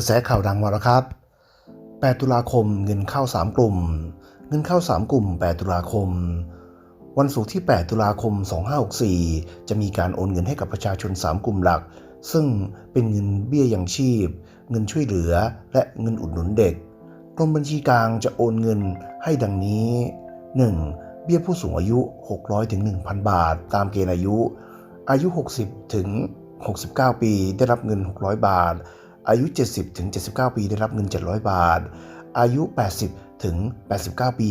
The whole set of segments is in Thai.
กระแสข่าวดังมาแล้วครับ 8 ตุลาคมเงินเข้า 3 กลุ่ม เงินเข้า 3 กลุ่ม 8 ตุลาคม วันศุกร์ที่ 8 ตุลาคม 2564 จะมีการโอนเงินให้กับประชาชน 3 กลุ่มหลัก ซึ่งเป็นเงินเบี้ยยังชีพ เงินช่วยเหลือ และเงินอุดหนุนเด็ก กรมบัญชีกลางจะโอนเงินให้ดังนี้ 1. เบี้ยผู้สูงอายุ 600ถึง1,000 บาท ตามเกณฑ์อายุ อายุ 60ถึง69 ปี ได้รับเงิน 600 บาท อายุ 70ถึง79 ปีได้รับเงิน 700 บาท อายุ 80ถึง89 ปี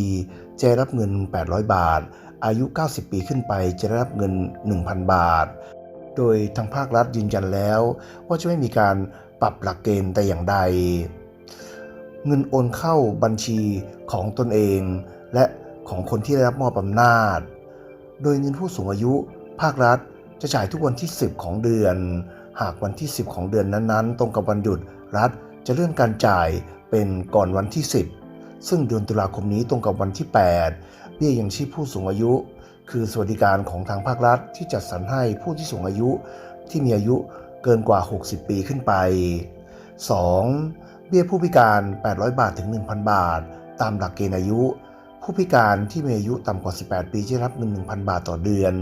จะได้รับเงิน 800 บาท อายุ 90 ปีขึ้นไปจะได้รับเงิน 1,000 บาท โดยทางภาครัฐยืนยันแล้ว ว่าจะไม่มีการปรับหลักเกณฑ์แต่อย่างใด เงินโอนเข้าบัญชีของตนเอง และของคนที่ได้รับมอบอำนาจ โดยเงินผู้สูงอายุ ภาครัฐจะจ่ายทุกวันที่ 10 ของเดือน หากวันที่ 10 ของเดือนนั้นๆ ตรงกับวันหยุดรัฐจะเลื่อนการจ่ายเป็นก่อนวันที่ 10 ซึ่งเดือนตุลาคมนี้ตรงกับวันที่ 8 เบี้ยยังชีพผู้สูงอายุ คือสวัสดิการของทางภาครัฐที่จัดสรรให้ผู้ที่สูงอายุ ที่มีอายุเกินกว่า 60 ปีขึ้นไป 2. เบี้ยผู้พิการ 800 บาทถึง 1,000 บาท ตามหลักเกณฑ์อายุ ผู้พิการที่มีอายุต่ำกว่า 18 ปีจะรับเงิน 1,000 บาทต่อเดือน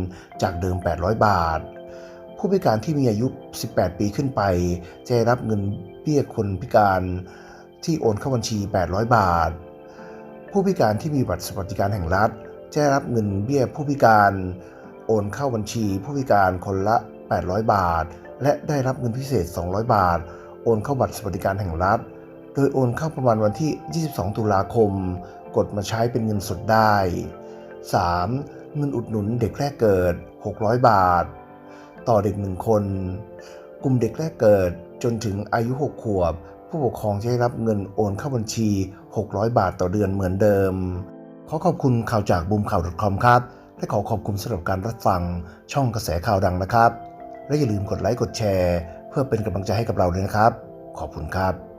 จากเดิม 800 บาท ผู้พิการที่มีอายุ 18 ปีขึ้นไป จะได้รับเงินเบี้ยคนพิการที่โอนเข้าบัญชี 800 บาท ผู้พิการที่มีบัตรสวัสดิการแห่งรัฐ จะได้รับเงินเบี้ยผู้พิการโอนเข้าบัญชี ผู้พิการคนละ 800 บาท และได้รับเงินพิเศษ 200 บาท โอนเข้าบัตรสวัสดิการแห่งรัฐ โดยโอนเข้าประมาณวันที่ 22 ตุลาคม กดมาใช้เป็นเงินสดได้ 3. เงินอุดหนุนเด็กแรกเกิด 600 บาท ต่อเด็กหนึ่งคน กลุ่มเด็กแรกเกิดจนถึงอายุ 6 ขวบ ผู้ปกครองจะได้รับเงินโอนเข้าบัญชี 600 บาทต่อเดือนเหมือนเดิม ขอขอบคุณข่าวจากบูมข่าว .com ครับ และขอขอบคุณสำหรับการรับฟังช่องกระแสข่าวดังนะครับ และอย่าลืมกดไลค์กดแชร์ เพื่อเป็นกำลังใจให้กับเราด้วยนะครับ ขอบคุณครับ